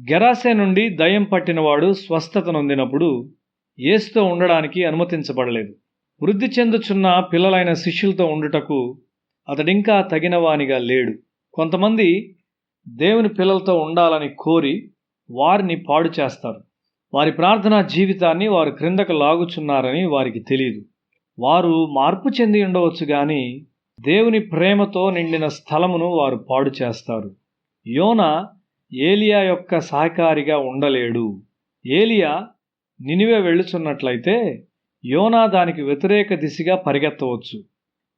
గెరాసే నుండి దయ్యం పట్టినవాడు స్వస్థత నొందినప్పుడు ఏసుతో ఉండడానికి అనుమతించబడలేదు. వృద్ధి చెందుచున్న పిల్లలైన శిష్యులతో ఉండుటకు అతడింకా తగినవానిగా లేడు. కొంతమంది దేవుని పిల్లలతో ఉండాలని కోరి వారిని పాడు చేస్తారు. వారి ప్రార్థనా జీవితాన్ని వారు క్రిందకు లాగుచున్నారని వారికి తెలియదు. వారు మార్పు చెంది ఉండవచ్చు కానీ దేవుని ప్రేమతో నిండిన స్థలమును వారు పాడు చేస్తారు. యోనా ఏలియా యొక్క సహకారిగా ఉండలేడు. ఏలియా నినివే వెళ్ళుచున్నట్లయితే యోనా దానికి వ్యతిరేక దిశగా పరిగెత్తవచ్చు.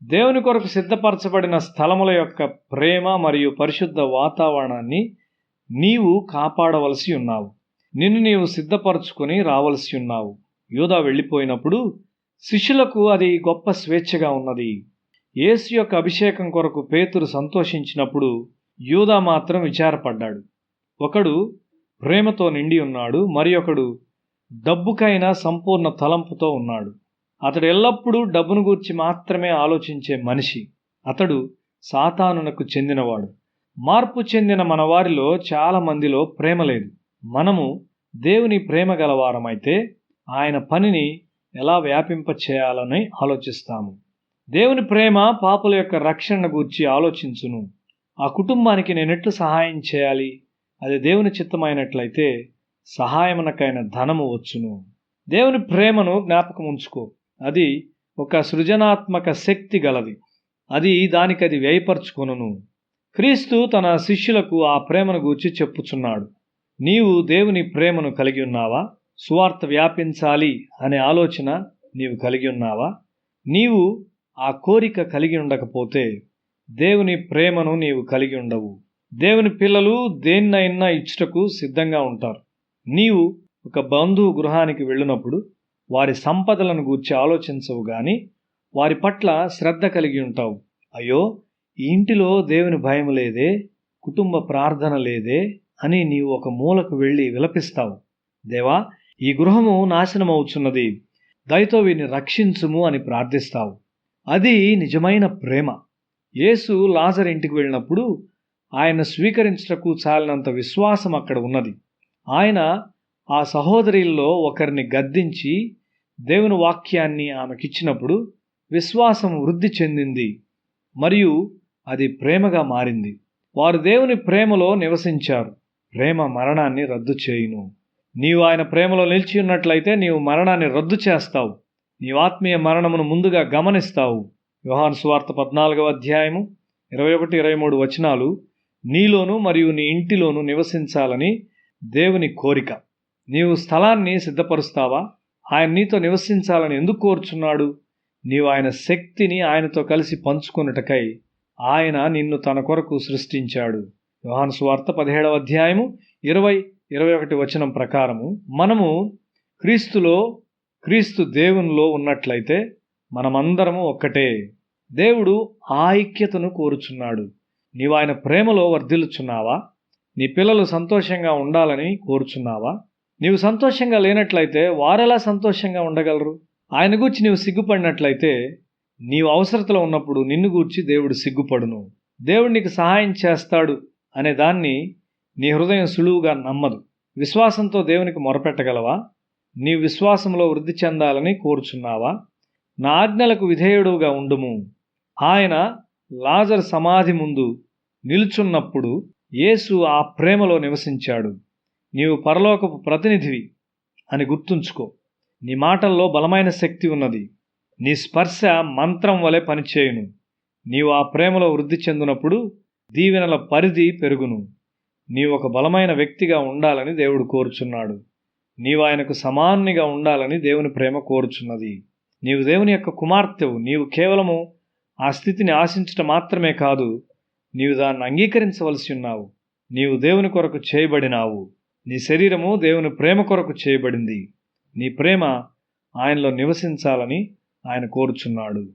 దేవుని కొరకు సిద్ధపరచబడిన స్థలముల యొక్క ప్రేమ మరియు పరిశుద్ధ వాతావరణాన్ని నీవు కాపాడవలసి ఉన్నావు. నిన్ను నీవు సిద్ధపరచుకొని రావలసి ఉన్నావు. యూదా వెళ్ళిపోయినప్పుడు శిష్యులకు అది గొప్ప స్వేచ్ఛగా ఉన్నది. యేసు యొక్క అభిషేకం కొరకు పేతురు సంతోషించినప్పుడు యూదా మాత్రం విచారపడ్డాడు. ఒకడు ప్రేమతో నిండి ఉన్నాడు మరి ఒకడు డబ్బుకైనా సంపూర్ణ తలంపుతో ఉన్నాడు. అతడు ఎల్లప్పుడూ డబ్బును గూర్చి మాత్రమే ఆలోచించే మనిషి. అతడు సాతానునకు చెందినవాడు. మార్పు చెందిన మన వారిలో చాలా మందిలో ప్రేమ లేదు. మనము దేవుని ప్రేమ గలవారమైతే ఆయన పనిని ఎలా వ్యాపింప చేయాలని ఆలోచిస్తాము. దేవుని ప్రేమ పాపుల యొక్క రక్షణ గూర్చి ఆలోచించును. ఆ కుటుంబానికి నేనెట్లు సహాయం చేయాలి? అది దేవుని చిత్తమైనట్లయితే సహాయమునకైన ధనము వచ్చును. దేవుని ప్రేమను జ్ఞాపకం ఉంచుకో. అది ఒక సృజనాత్మక శక్తి గలది. అది దానికి అది వ్యయపరచుకొనును. క్రీస్తు తన శిష్యులకు ఆ ప్రేమను గూర్చి చెప్పుచున్నాడు. నీవు దేవుని ప్రేమను కలిగి ఉన్నావా? సువార్త వ్యాపించాలి అనే ఆలోచన నీవు కలిగి ఉన్నావా? నీవు ఆ కోరిక కలిగి ఉండకపోతే దేవుని ప్రేమను నీవు కలిగి ఉండవు. దేవుని పిల్లలు దేన్నైనా ఇచ్చుటకు సిద్ధంగా ఉంటారు. నీవు ఒక బంధువు గృహానికి వెళ్ళినప్పుడు వారి సంపదలను గూర్చి ఆలోచించవు గాని వారి పట్ల శ్రద్ధ కలిగి ఉంటావు. అయ్యో ఈ ఇంటిలో దేవుని భయం లేదే కుటుంబ ప్రార్థన లేదే అని నీవు ఒక మూలకు వెళ్ళి విలపిస్తావు. దేవా ఈ గృహము నాశనమవుతున్నది దయతో వీని రక్షించుము అని ప్రార్థిస్తావు. అది నిజమైన ప్రేమ. యేసు లాజర్ ఇంటికి వెళ్ళినప్పుడు ఆయన స్వీకరించటకు చాలినంత విశ్వాసం అక్కడ ఉన్నది. ఆయన ఆ సహోదరిల్లో ఒకరిని గద్దించి దేవుని వాక్యాన్ని ఆమెకిచ్చినప్పుడు విశ్వాసం వృద్ధి చెందింది మరియు అది ప్రేమగా మారింది. వారు దేవుని ప్రేమలో నివసించారు. ప్రేమ మరణాన్ని రద్దు చేయును. నీవు ఆయన ప్రేమలో నిలిచి ఉన్నట్లయితే నీవు మరణాన్ని రద్దు చేస్తావు. నీవు ఆత్మీయ మరణమును ముందుగా గమనిస్తావు. వ్యవహాన్ సువార్త పద్నాలుగవ అధ్యాయము ఇరవై ఒకటి ఇరవై మూడు వచనాలు నీలోను మరియు నీ ఇంటిలోను నివసించాలని దేవుని కోరిక. నీవు స్థలాన్ని సిద్ధపరుస్తావా? ఆయన నీతో నివసించాలని ఎందుకు కోరుచున్నాడు? నీవు ఆయన శక్తిని ఆయనతో కలిసి పంచుకొనుటకై ఆయన నిన్ను తన కొరకు సృష్టించాడు. యోహాను స్వార్త పదిహేడవ అధ్యాయము ఇరవై ఇరవై ఒకటి వచనం ప్రకారము మనము క్రీస్తులో క్రీస్తు దేవునిలో ఉన్నట్లయితే మనమందరము ఒక్కటే. దేవుడు ఆ ఐక్యతను కోరుచున్నాడు. నీవు ఆయన ప్రేమలో వర్ధిల్లుచున్నావా? నీ పిల్లలు సంతోషంగా ఉండాలని కోరుచున్నావా? నీవు సంతోషంగా లేనట్లయితే వారెలా సంతోషంగా ఉండగలరు? ఆయన గూర్చి నీవు సిగ్గుపడినట్లయితే నీవు అవసరతలో ఉన్నప్పుడు నిన్ను గూర్చి దేవుడు సిగ్గుపడును. దేవుడు నీకు సహాయం చేస్తాడు అనే దాన్ని నీ హృదయం సులువుగా నమ్మదు. విశ్వాసంతో దేవునికి మొరపెట్టగలవా? నీ విశ్వాసంలో వృద్ధి చెందాలని కోరుచున్నావా? నా ఆజ్ఞలకు విధేయుడుగా ఉండుము. ఆయన లాజర్ సమాధి ముందు నిలుచున్నప్పుడు యేసు ఆ ప్రేమలో నివసించాడు. నీవు పరలోకపు ప్రతినిధివి అని గుర్తుంచుకో. నీ మాటల్లో బలమైన శక్తి ఉన్నది. నీ స్పర్శ మంత్రం వలె పనిచేయును. నీవు ఆ ప్రేమలో వృద్ధి చెందినప్పుడు దీవెనల పరిధి పెరుగును. నీవు ఒక బలమైన వ్యక్తిగా ఉండాలని దేవుడు కోరుచున్నాడు. నీవు ఆయనకు సమాన్నిగా ఉండాలని దేవుని ప్రేమ కోరుచున్నది. నీవు దేవుని యొక్క కుమార్తెవు. నీవు కేవలము ఆ స్థితిని ఆశించటం మాత్రమే కాదు నీవు దాన్ని అంగీకరించవలసి ఉన్నావు. నీవు దేవుని కొరకు చేయబడినావు. నీ శరీరము దేవుని ప్రేమ కొరకు చేయబడింది. నీ ప్రేమ ఆయనలో నివసించాలని ఆయన కోరుచున్నాడు.